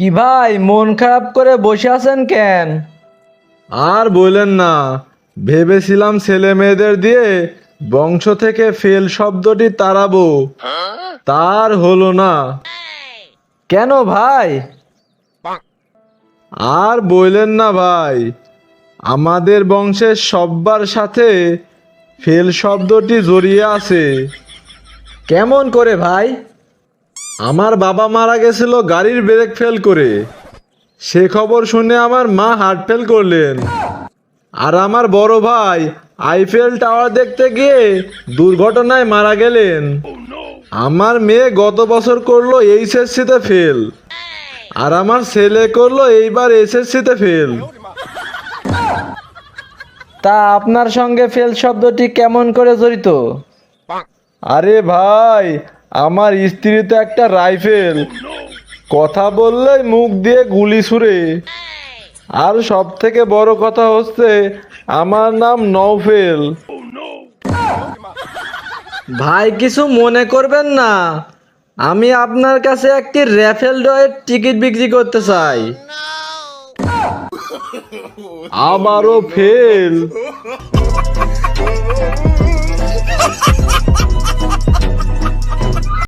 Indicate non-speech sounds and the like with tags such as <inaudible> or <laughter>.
কি ভাই মন খারাপ করে বসে আছেন কেন? আর বললেন না ভেবেছিলাম ছেলে মেয়েদের দিয়ে বংশ থেকে ফেল শব্দটি তাড়াবো। তার হলো না। কেন ভাই? আর বললেন না ভাই আমাদের বংশের সব্বার সাথে ফেল শব্দটি জড়িয়ে আছে। কেমন করে ভাই? আমার বাবা মারা গেছিল গাড়ির ব্রেক ফেল করে। সে খবর শুনে আমার মা হার্ট ফেল করলেন। আর আমার বড় ভাই আইফেল টাওয়ার দেখতে গিয়ে দুর্ঘটনায় মারা গেলেন। আমার মেয়ে গত বছর করল এইচএসসিতে ফেল আর আমার ছেলে করল এইবার এসএসসিতে ফেল তা আপনার সঙ্গে ফেল শব্দটি কেমন করে জড়িত? আরে ভাই আমার স্ত্রী তো একটা রাইফেল। কথা বললেই মুখ দিয়ে গুলি ছুড়ে। আর সব থেকে বড় কথা হচ্ছে আমার নাম নৌফেল ভাই কিছু মনে করবেন না। আমি আপনার কাছে একটি র্যাফেল ডয়ের টিকিট বিক্রি করতে চাই। আবারও ফেল। <laughs>